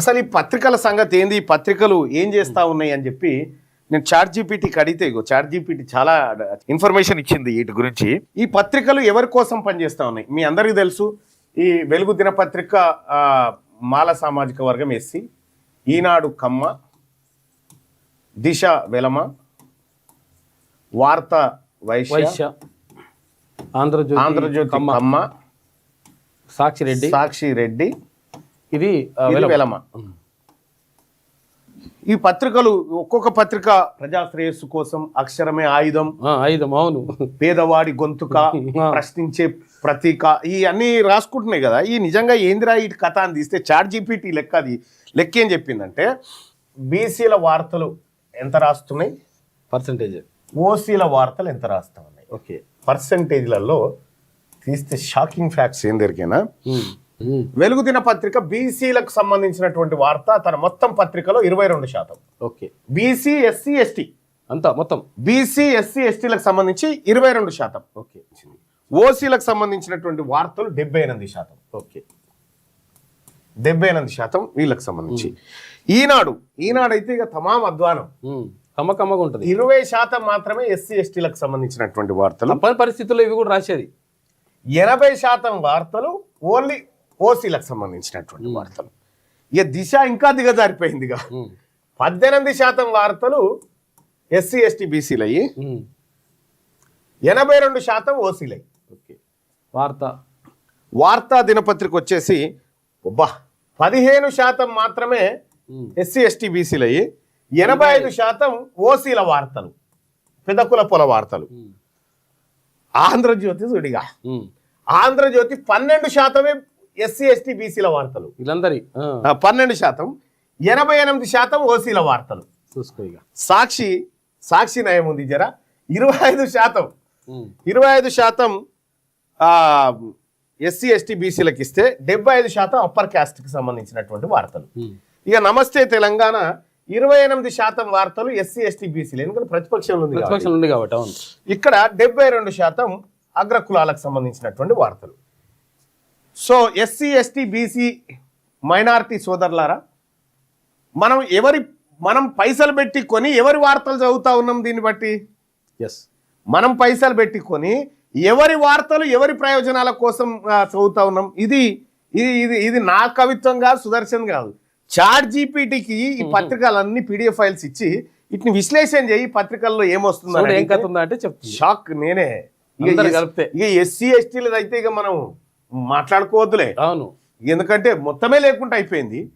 అసలు ఈ పత్రికల సంగతి ఏంది? ఈ పత్రికలు ఏం చేస్తా ఉన్నాయి అని చెప్పి నేను చాట్ జీపీటీకి అడిగితే ఇగో చాట్ జీపీటీ చాలా ఇన్ఫర్మేషన్ ఇచ్చింది వీటి గురించి. ఈ పత్రికలు ఎవరి కోసం పనిచేస్తా ఉన్నాయి? మీ అందరికీ తెలుసు ఈ వెలుగు దినపత్రిక మాల సామాజిక వర్గం ఎస్సీ ఈనాడు కమ్మ దిశ వెలమ వార్త వైశ్య ఆంధ్రజ్యోతి ఆంధ్రజ్యోతి కమ్మ, కమ్మ సాక్షి రెడ్డి సాక్షి రెడ్డి ఇది వెలమ. ఈ పత్రికలు ఒక్కొక్క పత్రిక ప్రజా శ్రేయస్సు కోసం అక్షరమే ఆయుధం. ఆ, ఐదం అవును. పేదవాడి గొంతుక ప్రశ్నించే ప్రతీక. ఈ అన్ని రాసుకుంటున్నాయి కదా. ఈ నిజంగా ఏందిరా ఈ కథ అని తీస్తే చాట్ జీపీటీ లెక్క అది. లెక్క ఏం చెప్పిందంటే బీసీల వార్తలు ఎంత రాస్తున్నాయి? పర్సంటేజ్. ఓసీల వార్తలు ఎంత రాస్తా ఉన్నాయి ఓకే. పర్సంటేజ్లలో తీస్తే షాకింగ్ ఫ్యాక్ట్స్ ఏం దొరికినా వెలుగు దిన పత్రిక బీసీలకు సంబంధించినటువంటి వార్త తన మొత్తం పత్రికలో ఇరవై రెండు శాతం. ఓకే. BC SC ST. అంతా మొత్తం? బీసీ ఎస్సీ ఎస్టీలకు సంబంధించి ఇరవై రెండు శాతం. ఓకే. ఓసీలకు సంబంధించినటువంటి వార్తలు డెబ్బై ఎనిమిది శాతం. ఓకే. డెబ్బై ఎనిమిది శాతం వీళ్ళకి సంబంధించి. ఈనాడు ఈనాడు అయితే ఇక తమాం అధ్వానం. ఉమ్. కమ్మ కమ్మగా ఉంటుంది. ఇరవై శాతం మాత్రమే ఎస్సీ ఎస్టీలకు సంబంధించినటువంటి వార్తలు. పరిస్థితుల్లో ఇవి కూడా రాసేది. ఎనభై శాతం వార్తలు ఓన్లీ ఓసీలకు సంబంధించినటువంటి వార్తలు ఇక దిశ ఇంకా దిగజారిపోయిందిగా. పద్దెనిమిది శాతం వార్తలు ఎస్సీ ఎస్టీ బీసీలు అయ్యి. ఎనభై రెండు శాతం ఓసీలయ్యి ఓకే వార్త వార్తా దినపత్రిక వచ్చేసి అబ్బా పదిహేను శాతం మాత్రమే. ఎస్సీ ఎస్టీ బీసీలు అయ్యి ఎనభై ఐదు శాతం ఓసీల వార్తలు పెదకుల పొల వార్తలు. ఆంధ్రజ్యోతి సుడిగా. ఆంధ్రజ్యోతి పన్నెండు శాతమే ఎస్సీ ఎస్టీ బీసీల వార్తలు. వీళ్ళందరి పన్నెండు శాతం ఎనభై ఎనిమిది శాతం ఓసీల వార్తలు. చూసుకో ఇక. సాక్షి సాక్షి నయం ఉంది జర. ఇరవై ఐదు శాతం. ఇరవై ఐదు శాతం ఎస్సీ ఎస్టీ బీసీలకు ఇస్తే డెబ్బై ఐదు శాతం అప్పర్ క్యాస్ట్కి సంబంధించినటువంటి వార్తలు. ఇక నమస్తే తెలంగాణ ఇరవై ఎనిమిది శాతం వార్తలు ఎస్సీ ఎస్టీ బీసీలు. ఎందుకంటే ప్రతిపక్షంలో ఉంది కాబట్టి. ప్రతిపక్షం ఉంది కాబట్టి ఇక్కడ డెబ్బై రెండు శాతం అగ్రకులాలకు సంబంధించినటువంటి వార్తలు. So SC ST BC minority సోదరులారా మనం ఎవరి మనం పైసలు పెట్టి కొని ఎవరి వార్తలు చదువుతా ఉన్నాం దీన్ని బట్టి? ఎస్ మనం పైసలు పెట్టుకొని ఎవరి వార్తలు ఎవరి ప్రయోజనాల కోసం చదువుతా ఉన్నాం? ఇది ఇది ఇది ఇది నా కవిత్వం కాదు సుదర్శన్ కాదు. చాట్ జీపీటీకి ఈ పత్రికలన్నీ పీడిఎఫ్ ఫైల్స్ ఇచ్చి వీటిని విశ్లేషణ చేయి పత్రికల్లో చూడు ఏం ఏమొస్తుంది కథ ఉందా అంటే చెప్తుంది. షాక్ నేనే. ఇక కలిపితే. ఇక ఎస్సీ ఎస్టీలది అయితే ఇక మనం మాట్లాడుకోవద్దులే. అవును. ఎందుకంటే మొత్తమే లేకుండా అయిపోయింది.